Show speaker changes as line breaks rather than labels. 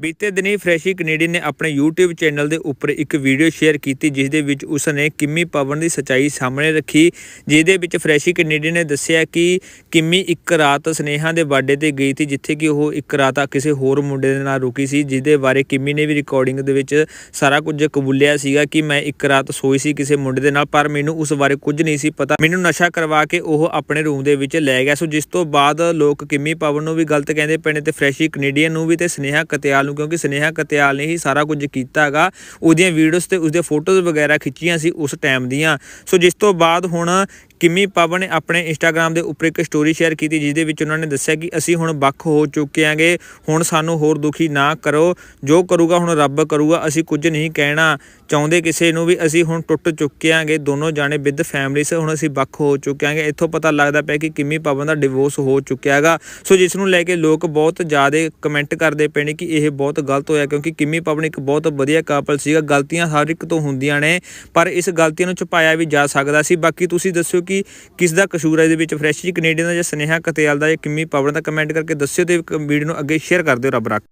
ਬੀਤੇ ਦਿਨੀ ਫਰੈਸ਼ੀ ਕੈਨੇਡੀਅਨ ਨੇ ਆਪਣੇ YouTube ਚੈਨਲ ਦੇ ਉੱਪਰ ਇੱਕ ਵੀਡੀਓ ਸ਼ੇਅਰ ਕੀਤੀ ਜਿਸ ਦੇ ਵਿੱਚ ਉਸ ਨੇ ਕਿਮੀ ਪਵਨ ਦੀ ਸਚਾਈ ਸਾਹਮਣੇ ਰੱਖੀ, ਜਿਹਦੇ ਵਿੱਚ ਫਰੈਸ਼ੀ ਕੈਨੇਡੀਅਨ ਨੇ ਦੱਸਿਆ ਕਿ ਕਿਮੀ ਇੱਕ ਰਾਤ ਸਨੇਹਾ ਦੇ ਬਾਡੇ ਤੇ ਗਈ ਸੀ, ਜਿੱਥੇ ਕਿ ਉਹ ਇੱਕ ਰਾਤ ਕਿਸੇ ਹੋਰ ਮੁੰਡੇ ਦੇ ਨਾਲ ਰੁਕੀ ਸੀ, ਜਿਹਦੇ ਬਾਰੇ ਕਿਮੀ ਨੇ ਵੀ ਰਿਕਾਰਡਿੰਗ ਦੇ ਵਿੱਚ ਸਾਰਾ ਕੁਝ ਕਬੂਲਿਆ ਸੀਗਾ ਕਿ ਮੈਂ ਇੱਕ ਰਾਤ ਸੋਈ ਸੀ ਕਿਸੇ ਮੁੰਡੇ ਦੇ ਨਾਲ, ਪਰ ਮੈਨੂੰ ਉਸ ਬਾਰੇ ਕੁਝ ਨਹੀਂ ਸੀ ਪਤਾ। ਮੈਨੂੰ ਨਸ਼ਾ ਕਰਵਾ ਕੇ ਉਹ ਆਪਣੇ ਰੂਮ ਦੇ ਵਿੱਚ ਲੈ ਗਿਆ। ਸੋ ਜਿਸ ਤੋਂ ਬਾਅਦ ਲੋਕ ਕਿਮੀ ਪਵਨ ਨੂੰ ਵੀ ਗਲਤ ਕਹਿੰਦੇ ਪਏ ਨੇ ਤੇ ਫਰੈਸ਼ੀ ਕੈਨੇਡੀਅਨ ਨੂੰ ਵੀ ਤੇ ਸਨੇਹਾ ਕਤਿਆਲ ਨੂੰ, ਕਿਉਂਕਿ ਸਨੇਹਾ ਕਤਿਆਲ ਨੇ ਹੀ ਸਾਰਾ ਕੁਝ ਕੀਤਾ ਹੈਗਾ ਉਹਦੀਆਂ ਵੀਡੀਓਜ਼ ਤੇ ਉਸਦੇ ਫੋਟੋਜ਼ ਵਗੈਰਾ ਖਿੱਚੀਆਂ ਸੀ ਉਸ ਟਾਈਮ ਦੀਆਂ। ਸੋ ਜਿਸ ਤੋਂ ਬਾਅਦ ਹੁਣ ਕਿਮੀ ਪਵਨ ਨੇ ਆਪਣੇ ਇੰਸਟਾਗ੍ਰam ਦੇ ਉੱਪਰ ਇੱਕ ਸਟੋਰੀ ਸ਼ੇਅਰ ਕੀਤੀ ਜਿਸ ਦੇ ਵਿੱਚ ਉਹਨਾਂ ਨੇ ਦੱਸਿਆ ਕਿ ਅਸੀਂ ਹੁਣ ਵੱਖ ਹੋ ਚੁੱਕੇ ਆਂਗੇ ਹੁਣ ਸਾਨੂੰ ਹੋਰ ਦੁਖੀ ਨਾ ਕਰੋ, ਜੋ ਕਰੂਗਾ ਹੁਣ ਰੱਬ ਕਰੂਗਾ, ਅਸੀਂ ਕੁਝ ਨਹੀਂ ਕਹਿਣਾ ਚਾਹੁੰਦੇ ਕਿਸੇ ਨੂੰ ਵੀ, ਅਸੀਂ ਹੁਣ ਟੁੱਟ ਚੁੱਕੇ ਆਂਗੇ ਦੋਨੋਂ ਜਾਣੇ ਵਿਦ ਫੈਮਲੀਸ ਹੁਣ ਅਸੀਂ ਵੱਖ ਹੋ ਚੁੱਕੇ ਆਂਗੇ ਇੱਥੋਂ ਪਤਾ ਲੱਗਦਾ ਪਿਆ ਕਿ ਕਿੰਮੀ ਪਾਵਨ ਦਾ ਡਿਵੋਰਸ ਹੋ ਚੁੱਕਿਆ ਹੈਗਾ। ਸੋ ਜਿਸ ਨੂੰ ਲੈ ਕੇ ਲੋਕ ਬਹੁਤ ਜ਼ਿਆਦਾ ਕਮੈਂਟ ਕਰਦੇ ਪਏ ਨੇ ਕਿ ਇਹ ਬਹੁਤ ਗਲਤ ਹੋਇਆ, ਕਿਉਂਕਿ ਕਿਮੀ ਪਵਨ ਇੱਕ ਬਹੁਤ ਵਧੀਆ ਕਪਲ ਸੀਗਾ। ਗਲਤੀਆਂ ਹਰ ਇੱਕ ਤੋਂ ਹੁੰਦੀਆਂ ਨੇ, ਪਰ ਇਸ ਗਲਤੀਆਂ ਨੂੰ ਛੁਪਾਇਆ ਵੀ ਜਾ ਸਕਦਾ ਸੀ। ਬਾਕੀ ਤੁਸੀਂ ਦੱਸਿਓ ਕਿ ਕਿਸ ਦਾ ਕਸੂਰ ਹੈ ਇਹਦੇ ਵਿੱਚ? ਫਰੈਸ਼ੀ ਕੈਨੇਡੀਅਨ ਦਾ ਜਾਂ ਸਨੇਹਾ ਕਤਿਆਲ ਦਾ ਜਾਂ ਕਿੰਮੀ ਪਵਨ ਦਾ ਕਮੈਂਟ ਕਰਕੇ ਦੱਸਿਓ ਤੇ ਵੀਡੀਓ ਨੂੰ ਅੱਗੇ ਸ਼ੇਅਰ ਕਰ ਦਿਓ ਰੱਬ ਰੱਖ।